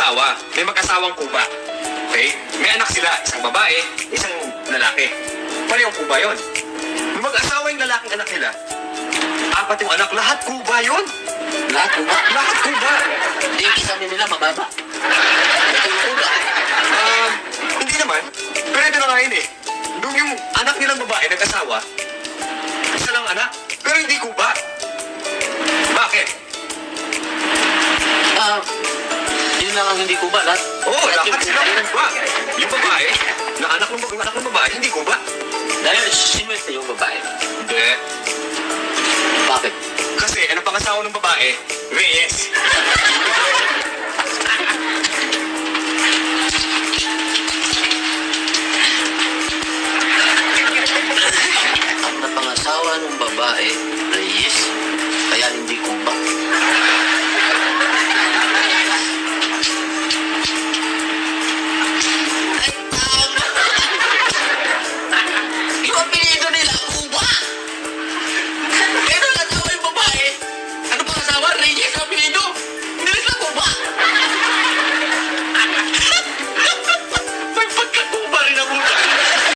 mag-asawa. May mag-asawang kuba. Okay? May anak sila. Isang babae, isang lalaki. Parehong kuba yon. May mag-asawa yung lalaking anak nila. Apat yung anak. Lahat kuba yon. Lahat ko ba? Lahat kuba. Hindi yung isa nila mababa. Ito yung ulo. Um, hindi naman. Pero ito na nga yun eh. Nung yung anak nilang babae nag-asawa, isa lang anak, pero hindi kuba. yun lang hindi ko ba? Lahat, Oo, oh, lahat sila. Yung babae, na anak ng, na anak ng babae, hindi kumba. Dahil sinuwerte yung babae. Hindi. Bakit? Kasi ano pang asawa ng babae? Reyes. Ang napangasawa ng babae, Reyes.